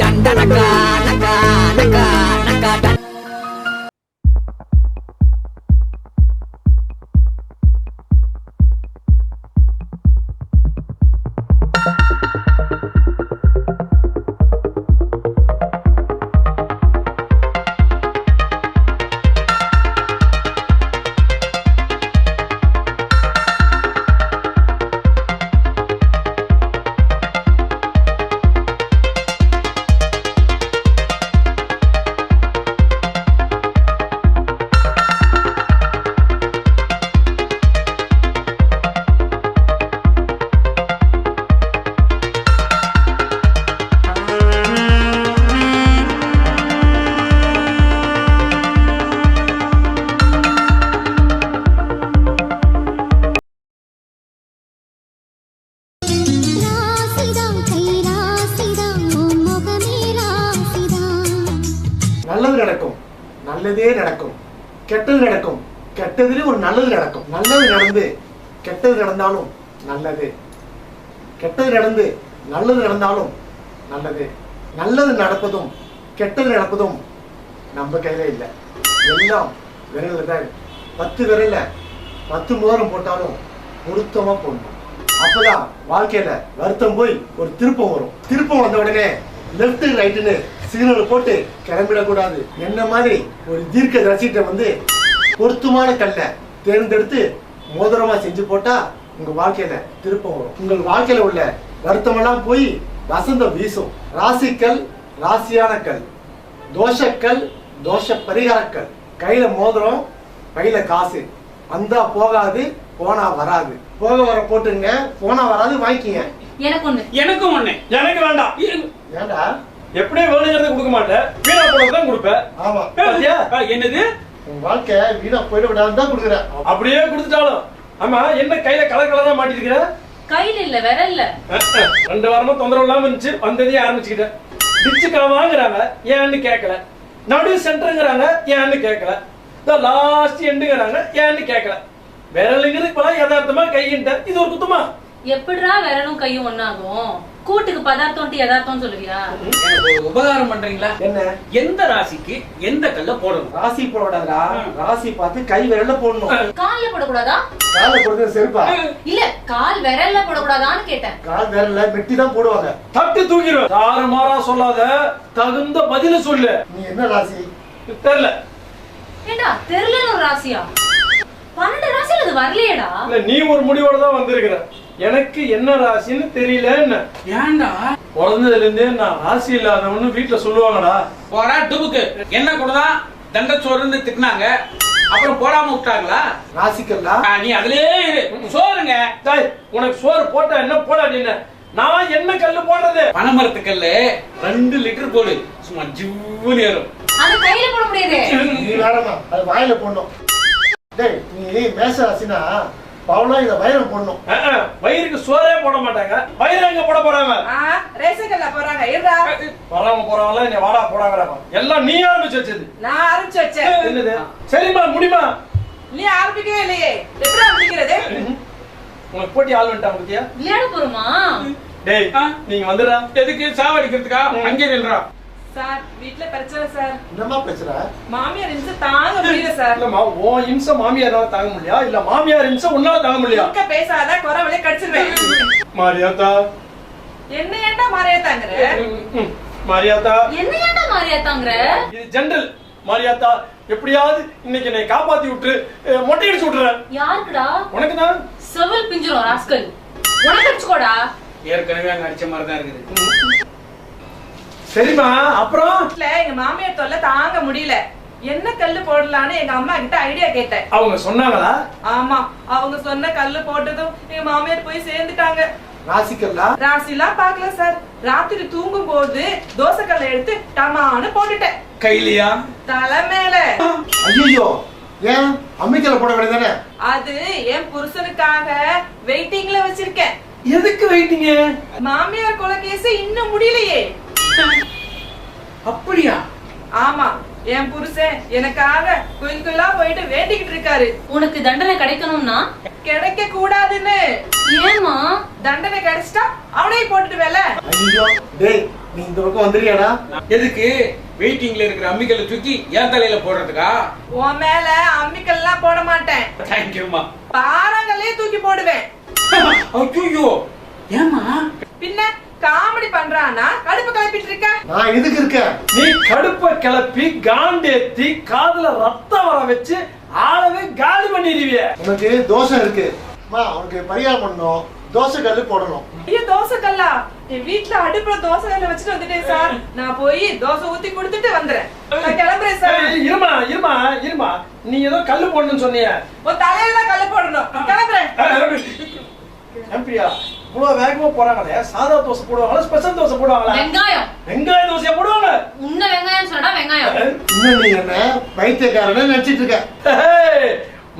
டண்டனக்கா நக்கா நக்கா நல்லதே நடக்கும். கெட்டது நடக்கும். கெட்டதுல ஒரு நல்லது நடக்கும். நல்லது நடந்து கெட்டது நடந்தாலும் நல்லது. கெட்டது நடந்து நல்லது நடந்தாலும் நல்லது. நல்லது நடப்பதும் கெட்டது நடப்பதும் நம்ம கையில இல்லை. எல்லாம் விரல்ல தான் பத்து விரல்ல பத்து மோரம் போட்டாலும் பொருத்தமா போடணும். அப்பதான் வாழ்க்கையில வருத்தம் போய் ஒரு திருப்பம் வரும். திருப்பம் வந்த உடனே லெஃப்ட் ரைட்டுன்னு சிக்னல் போட்டு கிளம்பிடக்கூடாது. என்ன மாதிரி? ஒரு தீர்க்க ரசிட்ட வந்து பொருத்தமான கல்லை தேர்ந்தெடுத்து மோதிரமா செஞ்சு போட்டா உங்க வாழ்க்கையில திருப்பம் வரும். உங்கள் வாழ்க்கையில உள்ள வருத்தமெல்லாம் போய் வசந்தம் வீசும். ராசிக்கல் ராசியான கல். தோஷக்கல் தோஷ பரிகாரக்கல் கையில மோதிரம் கையில காசு. வந்தா போகாது போனா வராது. போக வர போட்டுங்க போனா வராது வாங்கிக்கிங்க. எனக்கு ஒண்ணு. எனக்கும் ஒண்ணு. எனக்கு வேண்டாம். ஏண்டா? எப்படியே வேணுங்கிறத கொடுக்க மாட்டேன். வீணா போனது தான் கொடுப்பேன். ஆமா. பாத்தியா? ஆ, என்னது? உன் வாழ்க்கை வீணா போயிட விடாதுன்னு தான் கொடுக்குறேன். அப்படியே கொடுத்துட்டாலும். ஆமா என்ன கையில கலர் கலரா மாட்டிருக்கிற? கையில இல்ல விரல்ல. ரெண்டு வாரமா தொந்தரவு இல்லாம இருந்துச்சு. வந்ததே ஆரம்பிச்சுக்கிட்டேன். டிச்சுக்கா வாங்குறாங்க ஏன்னு கேட்கல நடு சென்டருங்கிறாங்க. ஏன்னு கேட்கல லாஸ்ட் எண்டுங்கிறாங்க ஏன்னு கேட்கல விரலுங்கிறது இப்பெல்லாம் யதார்த்தமா கையிட்ட இது ஒரு குத்தமா? எப்படிடா விரலும் கையும் ஒண்ணாகும்? கூட்டுக்கு பதார்த்தம் யதார்த்தம் சொல்லுவியா? உபகாரம் பண்றீங்களா? என்ன? எந்த ராசிக்கு எந்த கல்ல போடணும்? ராசி போடாதடா ராசி பார்த்து கை விரல்ல போடணும். கால்ல போடக்கூடாதா? காலை போடுறது செருப்பா? இல்ல கால் விரல்ல போடக்கூடாதான்னு கேட்டேன். கால் விரல்ல மெட்டி தான் போடுவாங்க. தட்டு தூக்கிடுவேன். தாறு மாறா சொல்லாத தகுந்த பதில சொல்லு. நீ என்ன ராசி? தெரியல. ஏண்டா தெரியலன்னு ஒரு ராசியா? பன்னெண்டு ராசியில அது வரலையேடா. இல்ல நீ ஒரு முடிவோட தான் வந்திருக்கிற. எனக்கு என்ன ராசின்னு தெரியல என்ன ஏன்டா? பிறந்ததுல இருந்தே நான் ராசி இல்லாதவன்னு வீட்டுல சொல்லுவாங்கடா. போடா டுபுக்கு. என்ன கூட தான் தண்டச்சோறுன்னு திட்டினாங்க. அப்புறம் போடாம விட்டாங்களா? ராசிக்கல்லா? ஆ, நீ அதுலயே இரு. சோறுங்க. டேய், உனக்கு சோறு போட்டா என்ன போடாது என்ன நான் என்ன கல்லு போடுறது? பனைமரத்து கல்லு. ரெண்டு லிட்டர் போடு. சும்மா ஜிவ்வுன்னு ஏறும். அது கையில போட முடியாது. நீ வேறமா அது வாயில போடணும். டேய் நீ மேச ராசினா பவுனா இத வயிறு போடணும். வயிறுக்கு சோறே போட மாட்டாங்க. வயிறு எங்க போட போறாங்க? கடைல போறாங்க. இருடா. வராம போறவங்க என்ன வாடா போடாங்கிறாங்க எல்லாம் நீ ஆரம்பிச்சு வச்சது. நான் ஆரம்பிச்சு வச்சேன். என்னது? சரிம்மா முடிமா நீ ஆரம்பிக்கவே இல்லையே. எப்படி ஆரம்பிக்கிறது? உனக்கு போட்டி ஆள் வந்துட்டான் பத்தியா? விளையாட போறோமா? டேய். நீங்க வந்துடுறா. எதுக்கு? சாவடிக்கிறதுக்கா? அங்கே நின்றா சார் வீட்ல பிரச்சனை சார். பிரச்சனை? மாமியார் இருந்து தாங்க முடியல சார். இல்லம்மா உன் இம்சை மாமியாரால தாங்க முடியா இல்ல மாமியார் இம்சை உன்னால தாங்க முடியா குறுக்க பேசாத குறவளே கடிச்சிருவேன். மாரியாத்தா. என்ன ஏன்டா மறைய தாங்குற ம், மாரியாத்தா. என்ன ஏன்டா மாறியாத்தாங்கிற இது ஜெனரல் மாரியாத்தா. எப்படியாவது இன்னைக்கு என்னை காப்பாத்தி விட்டு மொட்டை அடிச்சு விட்டுறேன். யாருக்குடா? உனக்கு தான் செவல் பிஞ்சிரும் ராஸ்கல். உனக்கு அடிச்சுக்கோடா. ஏற்கனவே அங்க அடிச்ச மாதிரி தான் இருக்குது சரிம்மா அப்புறம்? வீட்ல எங்க மாமியார் தொல்லை தாங்க முடியல. என்ன கல்லு போடலான்னு எங்க அம்மா கிட்ட ஐடியா கேட்டேன். அவங்க சொன்னாங்களா? ஆமா அவங்க சொன்ன கல்லு போட்டதும் எங்க மாமியார் போய் சேர்ந்துட்டாங்க. ராசிக்கல்லா? ராசிலாம் பார்க்கல சார். ராத்திரி தூங்கும் போது தோசைக்கல்லை எடுத்து டமான்னு போட்டுட்டேன். கைலியா தலை மேல. ஐயோ ஏன்? அம்மிக்கல போட வேண்டியதானே அது என் புருஷனுக்காக வெயிட்டிங்ல வச்சிருக்கேன். எதுக்கு வெயிட்டிங்க மாமியார் கொலை கேஸ் இன்னும் முடியலையே. அப்படியா? ஆமா என் புருஷன் எனக்காக கோயில் கோயிலா போயிட்டு வேண்டிக்கிட்டு இருக்காரு. உனக்கு தண்டனை கிடைக்கணும்னா? கிடைக்க கூடாதுன்னு. ஏமா தண்டனை கிடைச்சிட்டா அவனையும் போட்டுட்டு வேலை ஐயோ டேய் நீ இந்த பக்கம் வந்துறியாடா? எதுக்கு? வெயிட்டிங்ல இருக்கிற அம்மிக்கல்ல தூக்கி என் தலையில போடுறதுக்கா? உன் மேல அம்மிக்கல்லாம் போட மாட்டேன். தேங்க்யூமா பாறாங்கல்லே தூக்கி போடுவேன். ஐயோ ஏமா பின்ன? காமெடி பண்றானா கடுப்பு கிளப்பிட்டு இருக்க நான் எதுக்கு இருக்கேன்? நீ கடுப்ப கிளப்பி காண்டேத்தி காதுல ரத்தம் வர வச்சு ஆளவே காலி பண்ணிடுவிய. உனக்கு தோசை இருக்கு. அம்மா உனக்கு பரிகாரம் பண்ணணும். தோசை கல்லு போடணும். ஐயோ தோசை கல்லா என் வீட்ல அடுப்புல தோசை கல்ல வச்சுட்டு வந்துட்டேன் சார். நான் போய் தோசை ஊத்தி கொடுத்துட்டு வந்துறேன். நான் கிளம்புறேன் சார். இருமா இருமா இருமா. நீ ஏதோ கல்லு போடணும்னு சொன்னிய. உன் தலையில கல்லு போடணும். கிளம்புறேன். எம்பியா இவ்வளவு வேகமா போறாங்களே? சாதா தோசை போடுவாங்களா? ஸ்பெஷல் தோசை போடுவாங்களா? வெங்காயம். வெங்காய தோசையா போடுவாங்க? உன்ன வெங்காயம் சொன்னா வெங்காயம். இன்னும் நீ என்ன பைத்தியக்காரன்னு நினைச்சிட்டு இருக்க.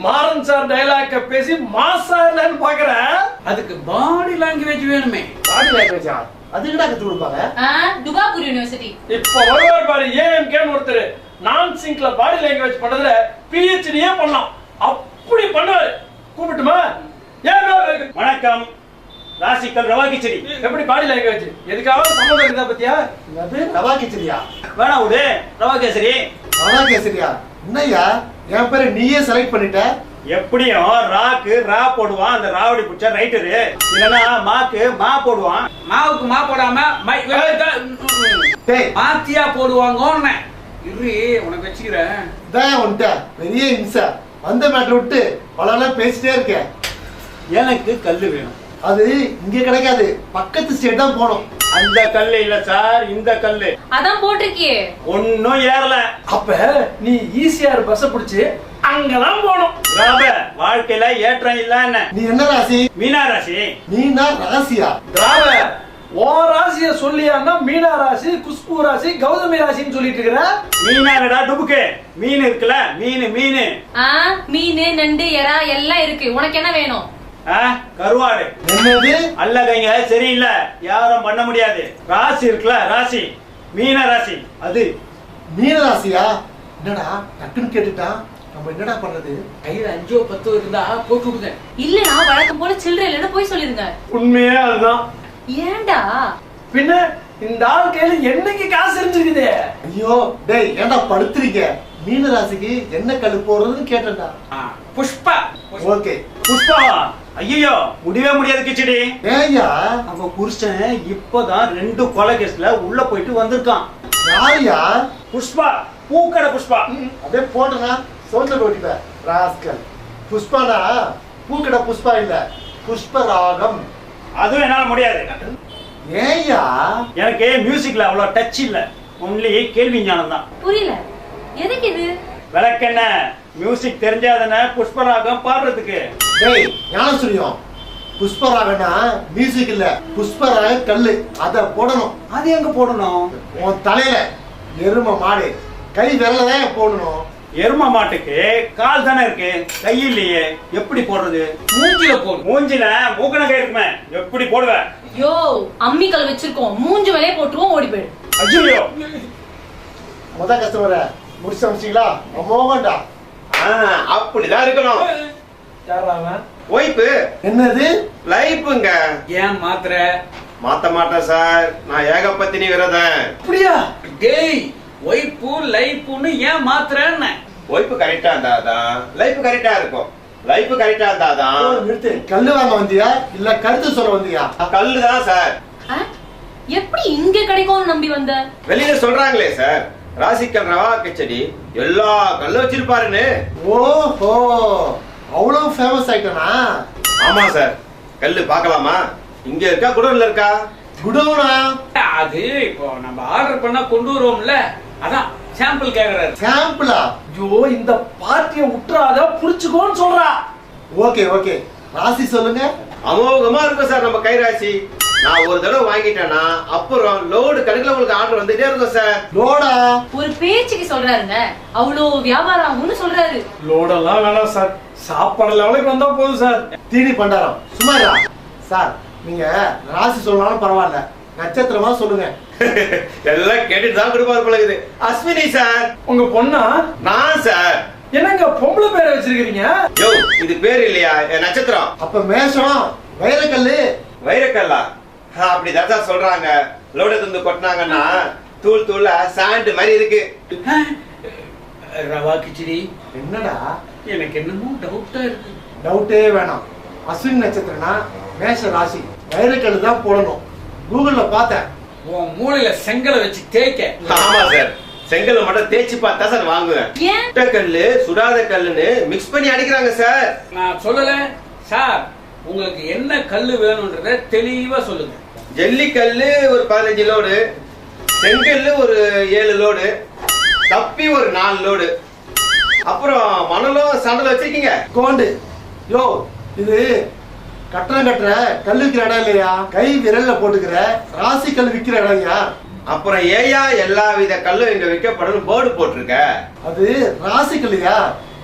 மாறன் சார் டைலாக்க பேசி மாசா இல்லைன்னு பாக்குறேன் அதுக்கு பாடி லாங்குவேஜ் வேணுமே. பாடி லாங்குவேஜா அது என்னடா கத்து கொடுப்பாங்க? துபாக்கூர் யூனிவர்சிட்டி இப்ப வருவார் பாரு ஏஎம்கேன்னு ஒருத்தர். நான் சிங்க்ல பாடி லாங்குவேஜ் பண்றதுல பிஹெச்டியே பண்ணலாம். அப்படி பண்ணுவாரு. கூப்பிட்டுமா? ஏன் வணக்கம். ராசிக்கல் ரவா கிச்சடி எப்படி பாடி லாங்குவேஜ் எதுக்காவது சம்மந்தம் இருக்குதா பத்தியா? அது ரவா கிச்சடியா வேணா விடு. ரவா கேசரி ரவா கேசரியா என்னய்யா? என் பேரை நீயே செலக்ட் பண்ணிட்ட? எப்படியும் ராக்கு ரா போடுவான் அந்த ராவடி பிடிச்ச ரைட்டரு. இல்லனா மாக்கு மா போடுவான். மாவுக்கு மா போடாம மை- டேய். மாத்தியா போடுவாங்கன்னு. இரு உனக்கு வச்சுக்கிறேன். இதான் உன்ட்ட பெரிய இம்சை. வந்த மேட்டர் விட்டு பல பேசிட்டே இருக்க எனக்கு கல்லு வேணும். அது இங்க கிடைக்காது. பக்கத்து ஸ்டேட் தான் போகணும். அந்த கல்லு இல்ல சார் இந்த கல்லு. அதான் போட்டிருக்கியே. ஒன்னும் ஏறல. அப்ப நீ ஈசிஆர் பஸ் பிடிச்சு அங்கதான் போகணும். ராப வாழ்க்கையில ஏற்றம் இல்ல என்ன நீ என்ன ராசி? மீனா ராசி. நீனா ராசியா? திராவ ஓ ராசிய சொல்லியான்னா மீனா ராசி குஷ்பு ராசி கௌதமி ராசின்னு சொல்லிட்டு இருக்கிற? மீனாடா டுபுக்கு. மீன் இருக்குல்ல மீன் மீன். ஆ மீன் நண்டு எறா எல்லாம் இருக்கு. உனக்கு என்ன வேணும்? கருவாடு. என்னது? அல்ல கைங்க சரியில்லை. யாரும் பண்ண முடியாது. ராசி இருக்குல்ல ராசி. மீன ராசி. அது மீன ராசியா? என்னடா டக்குன்னு கேட்டுட்டா? நம்ம என்னடா பண்றது? கையில அஞ்சோ பத்தோ இருந்தா போட்டு விடுங்க. இல்லனா வழக்கம் போல சில்லறை இல்லைன்னு போய் சொல்லிருங்க. உண்மையே அதுதான். ஏன்டா? பின்ன இந்த ஆள் கையில என்னைக்கு காசு இருந்துருக்குதே? ஐயோ டேய் ஏன்டா படுத்துறீங்க? மீன ராசிக்கு என்ன கல்லு போடுறதுன்னு கேட்டேன்டா. புஷ்பா. ஓகே. புஷ்பா. ஐயோ முடியவே முடியாது கிச்சடி. ஏய்யா. அவ புருஷன் இப்பதான் ரெண்டு கொலை கேஸ்ல உள்ள போயிட்டு வந்திருக்கான். யாரையா? புஷ்பா பூக்கடை புஷ்பா. அப்படியே போட்டனா சோந்த ஓட்டிப்ப ராஸ்கல். புஷ்பானா பூக்கடை புஷ்பா இல்ல புஷ்பராகம். அதுவும் என்னால முடியாது. ஏய்யா. எனக்கு மியூசிக்ல அவ்வளவு டச் இல்ல. ஒன்லி கேள்வி ஞானம் தான் புரியல. எதுக்கு இது? விளக்கென்ன மியூசிக் தெரிஞ்சாதானே புஷ்பராகம் பாடுறதுக்கு? டேய் ஞான சொல்லியும்? புஷ்பராகனா மியூசிக் இல்ல புஷ்பராக கல்லு. அத போடணும். அது எங்க போடணும்? உன் தலையில எரும மாடு. கை விரல தான் போடணும். எரும மாட்டுக்கு கால் தானே இருக்கு? கை இல்லையே. எப்படி போடுறது? மூஞ்சில போடு. மூஞ்சில? மூக்கணக்கை இருக்குமே. எப்படி போடுவேன் யோ அம்மிக்கல் வச்சிருக்கோம். மூஞ்சு வேலையே போட்டுருவோம் ஓடி போயிடு. ஐயோ முத கஸ்டமரை முடிச்சு அமைச்சிங்களா அமோகண்டா அப்படிதான் இருக்கணும். ஒய்ப்பு என்னது? லைஃபுங்க ஏன் மாத்திர மாத்த மாட்டேன் சார். நான் ஏகப்பத்தினி விரதன் அப்படியா? டேய் ஒய்ப்பு லைப்புன்னு ஏன் மாத்திரன்னு ஒய்ப்பு கரெக்டா இருந்தாதான் லைஃப் கரெக்டா இருக்கும். லைஃப் கரெக்டா இருந்தாதான் நிறுத்து. கல்லு வாங்க வந்தியா? இல்ல கருத்து சொல்ல வந்தியா? கல்லு தான் சார்? எப்படி இங்க கிடைக்கும்னு நம்பி வந்த? வெளியில சொல்றாங்களே சார். ராசிக்கல் ரவா கிச்சடி எல்லா கல்லும் வச்சிருப்பாருன்னு. ஓஹோ அவ்வளவு ஃபேமஸ் ஆயிட்டனா? ஆமா சார். கல்லு பார்க்கலாமா? இங்க இருக்கா குடோன்ல இருக்கா? குடோனா? அது இப்போ நம்ம ஆர்டர் பண்ணா கொண்டு வருவோம்ல. அதான் சாம்பிள் கேக்குறாரு. சாம்பிளா ஐயோ இந்த பார்ட்டியை விட்டுறாத புடிச்சுக்கோன்னு சொல்றா. Okay okay. ராசி சொல்லுங்க. அமோகமா இருக்கும் சார் நம்ம கைராசி. நான் ஒரு தடவை வாங்கிட்டேன்னா அப்புறம் லோடு கணக்குல உங்களுக்கு ஆர்டர் வந்துட்டே இருக்கும் சார் லோடா ஒரு பேச்சுக்கு சொல்றாருங்க. அவ்வளோ வியாபாரம் ஆகும்னு சொல்றாரு. லோடெல்லாம் வேணாம் சார் சாப்பாடு லெவலுக்கு வந்தா போதும் சார் தீனி பண்டாரம். சும்மாரா சார் நீங்க ராசி சொல்லனாலும் பரவாயில்ல. நட்சத்திரமா சொல்லுங்க. எல்லாம் கேட்டுட்டு தான் கொடுப்பாரு போல இருக்குது. அஸ்வினி சார் உங்க பொண்ணா? நான் சார் என்னங்க பொம்பளை பேரை வச்சிருக்கீங்க யோ இது பேர் இல்லையா? என் நட்சத்திரம். அப்ப மேஷம் வைரக்கல்லு. வைரக்கல்லா? அப்படிதான் சார் சொல்றாங்க. லோடு தந்து கொட்டினாங்கன்னா தூள் தூளா சாண்ட் மாதிரி இருக்கு. ரவா கிச்சடி. என்னடா? எனக்கு என்னமோ டவுட்டா இருக்கு. டவுட்டே வேணாம். அஸ்வின் நட்சத்திரம்னா மேஷ ராசி. வைரக்கல் தான் போடணும். கூகுள்ல பார்த்தேன். உன் மூளையில செங்கலை வச்சு தேய்க்க. ஆமா சார் செங்கல் மட்டும் தேய்ச்சி பார்த்தா சார் வாங்குவேன். கல்லு சுடாத கல்லுன்னு மிக்ஸ் பண்ணி அடிக்கிறாங்க சார் நான் சொல்லல. சார் உங்களுக்கு என்ன கல்லு வேணும்ன்றத தெளிவா சொல்லுங்க. ஜல்லிக்கல்லு ஒரு பதினஞ்சு லோடு செங்கல்லு ஒரு ஏழு லோடு தப்பி ஒரு நாலு லோடு அப்புறம் மணலும் சண்டல வச்சிருக்கீங்க? கோண்டு. யோ இது கட்டணம் கட்டுற கல் விற்கிற இடம் இல்லையா? கை விரல்ல போட்டுக்கிற ராசி கல் விற்கிற இடம்யா அப்புறம் ஏயா எல்லா வித கல்லும் இங்க விற்கப்படும் போர்டு போட்டிருக்க. அது ராசி கல்லையா?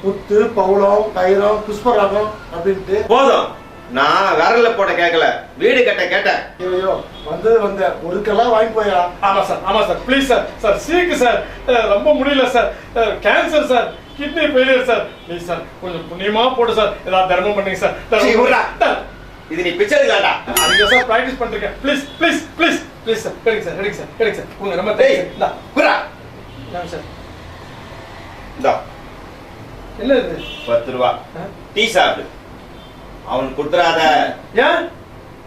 முத்து பவுளம் கைரம் புஷ்பராகம் அப்படின்ட்டு. போதும். நான் விரல்ல போட கேட்கல வீடு கட்ட கேட்டேன். ஐயோ வந்து வந்த. கல்லா வாங்கி போயா ஆமா சார் ஆமா சார் ப்ளீஸ் சார் சார் சீக்கு சார் ரொம்ப முடியல sir cancer sir kidney failure sir please sir கொஞ்சம் புண்ணியமா போடு சார் ஏதாவது தர்மம் பண்ணுங்க சார். இது நீ பிச்சை எடுக்கலாம்டா. அதுக்கு சார் ப்ராக்டிஸ் பண்ணிருக்கேன் please please please please sir கிடைக்கு சார் கிடைக்கு சார் கிடைக்கு சார் உங்க ரொம்ப தேங்க்ஸ் இந்தா. குரா சார் இந்தா. என்ன இது? பத்து ரூபா. டீ சாப்பிடு. அவனுக்கு கொடுத்துறாத ஏன்?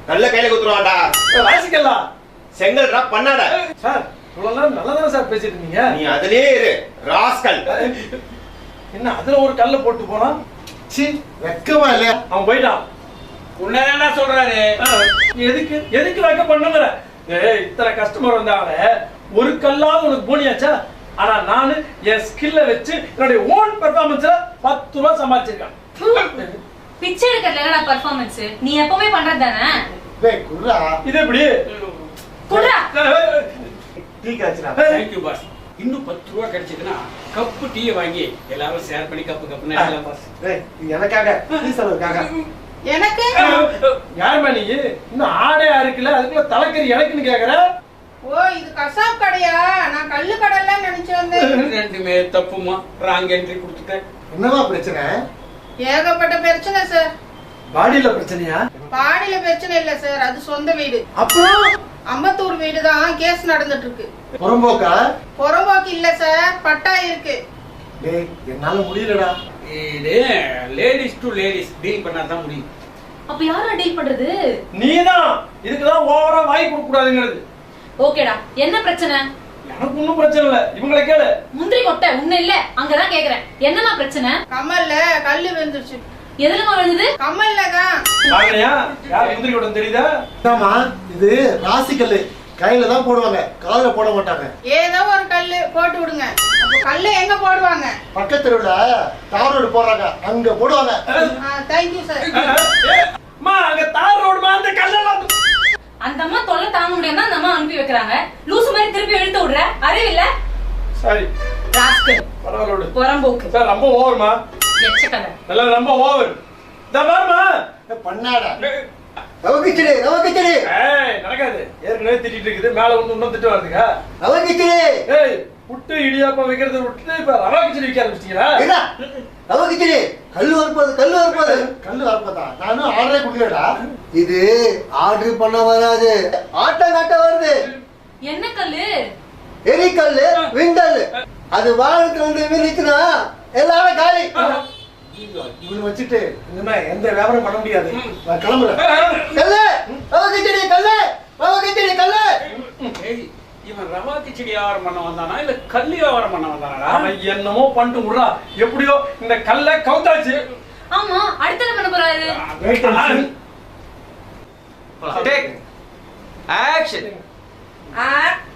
நல்ல கையில குத்துருவான்டா. ராசிக்கல்லா செங்கல் ட்ராப் பண்ணாத. சார் இவ்வளவு நேரம் நல்லா தானே சார் பேசிட்டு இருந்தீங்க நீ அதுலயே இரு ராஸ்கல். என்ன அதுல ஒரு கல்ல போட்டு போனா சி வெக்கமா இல்லையா அவன் போயிட்டான். உன்னதானா சொல்றாரு. எதுக்கு எதுக்கு வைக்க பண்ணுங்கிற ஏய் இத்தனை கஸ்டமர் வந்தாங்க ஒரு கல்லாவது உனக்கு போனியாச்சா? ஆனா நானு என் ஸ்கில்ல வச்சு என்னுடைய ஓன் பெர்ஃபார்மன்ஸ்ல பத்து ரூபா சம்பாதிச்சிருக்கேன். பிச்சை எடுக்கிறதுல என்னடா பர்ஃபார்மன்ஸ் நீ எப்பவுமே பண்றது தானே? டேய் குர்ரா. இது எப்படி? குடுறா டீ காய்ச்சிடா. தேங்க்யூ பாஸ் இன்னும் பத்து ரூபா கிடைச்சதுன்னா கப்பு டீயை வாங்கி எல்லாரும் ஷேர் பண்ணி கப்பு கப்புன்னு எல்லாம் பாஸ் டேய் இது எனக்காக. டீ செலவுக்காக. எனக்கு? யாருமா நீ? இன்னும் ஆடே இருக்குல்ல அதுக்குள்ள தலைக்கறி எனக்குன்னு கேக்குற? ஓ இது கசாப் கடையா? நான் கல்லு கடைலாம் நினைச்சு வந்தேன். ரெண்டுமே தப்புமா ராங் என்ட்ரி கொடுத்துட்டேன். என்னவா பிரச்சனை? ஏகப்பட்ட பிரச்சனை சார் பாடியில பிரச்சனையா? பாடியில பிரச்சனை இல்ல சார் அது சொந்த வீடு. அப்புறம் அம்பத்தூர் வீடு தான் கேஸ் நடந்துட்டு இருக்கு புறம்போக்கா? புறம்போக்கு இல்ல சார் பட்டா இருக்கு. டேய் என்னால முடியலடா. இது லேடிஸ் டு லேடிஸ் டீல் பண்ணா தான் முடியும். அப்ப யாரா டீல் பண்றது? நீதான். இதுக்குதான் ஓவரா வாய் கொடுக்க கூடாதுங்கிறது ஓகேடா. என்ன பிரச்சனை? எனக்கு ஒண்ணும் பிரச்சனை இல்ல. இவங்களை கேளு. முந்திரி கொட்டை உன்ன இல்ல. அங்கதான் கேக்குறேன். என்னமா பிரச்சனை? கமல்ல கல்லு விழுந்துருச்சு. எதுலமா விழுந்தது? கமல்ல தான். வாங்கலையா யார் முந்திரி கூட தெரியுதா? ஆமா இது ராசி கல்லு. கையில தான் போடுவாங்க. காதுல போட மாட்டாங்க. ஏதோ ஒரு கல்லு போட்டு விடுங்க. அப்போ கல்லு எங்க போடுவாங்க? பக்கத்து தெருவுல தார் ரோடு போடுறாங்க. அங்க போடுவாங்க. தேங்க்யூ சார் அம்மா அங்க தார் ரோடுமா? அந்த கல்லெல்லாம் அந்த அம்மா தொல்லை தாங்க முடியாம அந்த அம்மா அனுப்பி வைக்கிறாங்க. லூசு மாதிரி திருப்பி இழுத்து விடுற. அறிவில்ல? சரி. ராஸ்கல். பரவாயில்ல புறம்போக்கு. சார் ரொம்ப ஓவர்மா. எச்சக்கதை ரொம்ப ஓவர். இந்த பாருமா. பண்ணாடா ரவகிச்சடி ரவகிச்சடி ஏய் நடக்காது. ஏற்கனவே திட்டிட்டு இருக்குது. மேல வந்து இன்னும் திட்டு வருதுங்க ரவகிச்சடி ஏய் புட்டு இடியாப்பம் வைக்கிறத விட்டுட்டு இப்ப ரவா கிச்சடி விற்க ஆரம்பிச்சிட்டீங்களா ரவகிச்சடி கல்லு வரப்போது கல்லு வரப்போது கல்லு வரப்போதா நானும் ஆர்டரே கொடுக்கலடா இது ஆர்டர் பண்ண வராது. ஆட்டம் காட்ட வருது. என்ன கல்லு? எரிக்கல்லு விண்டல் அது வாகனத்துல வந்து விரிச்சுனா எல்லாரும் காலி. இவனை வச்சுட்டு இனிமே எந்த வியாபாரம் பண்ண முடியாது. நான் கிளம்புறேன். கல்லு! ரவகிச்சடி கல்லு! ரவகிச்சடி கல்லு! இவன் ரவா கிச்சடி வியாபாரம் பண்ண வந்தானா? இல்ல கல்லு வியாபாரம் பண்ண வந்தானா அவன் என்னமோ பண்ணிட்டு விடுறா. எப்படியோ இந்த கல்லை கவுத்தாச்சு. ஆமா அடுத்து என்ன பண்ண போறாரு. டேக் ஆக்ஷன் ஆ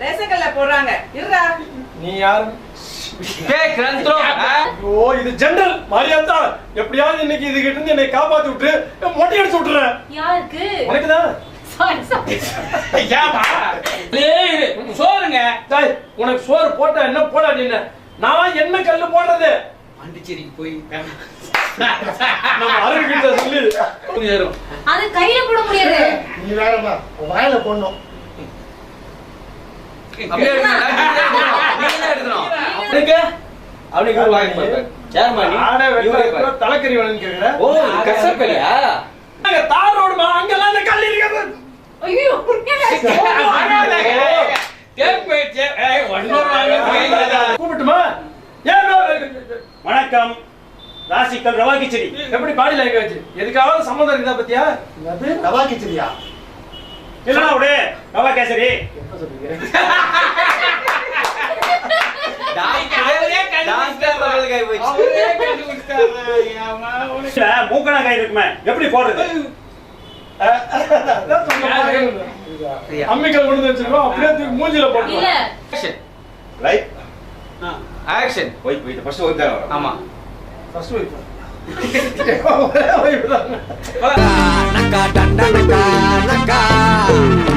ரேஷன் கல்ல போடுறாங்க. இருடா. நீ யாரு? டேக் ஐயோ இது ஜெனரல் மரியாதா எப்படியாவது இன்னைக்கு இது கிட்ட இருந்து என்னை காப்பாத்தி விட்டு மொட்டை அடிச்சு விட்டுறேன். யாருக்கு? உனக்கு தான் ஏமா சோறுங்க. டேய், உனக்கு சோறு போட்டா என்ன போடாட்டி என்ன நான் என்ன கல்லு போடுறது? பாண்டிச்சேரிக்கு போய் நம்ம அருள் கிட்ட சொல்லி. ஏறும். அது கையில போட முடியாது. நீ வேறமா வாயில போடணும். அவனுக்கு வாங்கி ஆடை வெட்ட தலைக்கறி வேணும்னு கேக்குற? ஓ கசப்பலையா தார் ரோடுமா? அங்கெல்லாம் ஐயோ கூப்பிட்டுமா வணக்கம் ராசிக்கல் ரவா கிச்சடி எப்படி பாடி லாங்குவேஜ் எதுக்காவது சம்பந்தம் இருக்குதா பத்தியா அது ரவா கிச்சடியா இல்லடா விடு ரவா கேசரி எப்ப சொல்றீங்க மூக்கணா காய் இருக்குமே எப்படி போடுறது அம்மிக்கல் கொண்டு வந்து வச்சிருக்கோம். அப்படியே தூக்கி மூஞ்சில இல்ல. போட்டு ரைட் ஆ. ஆக்ஷன் போய் போய் ஃபர்ஸ்ட் ஒரு தடவை ஆமா. ஃபர்ஸ்ட் ஒரே வைப்பு தான் naka danda naka naka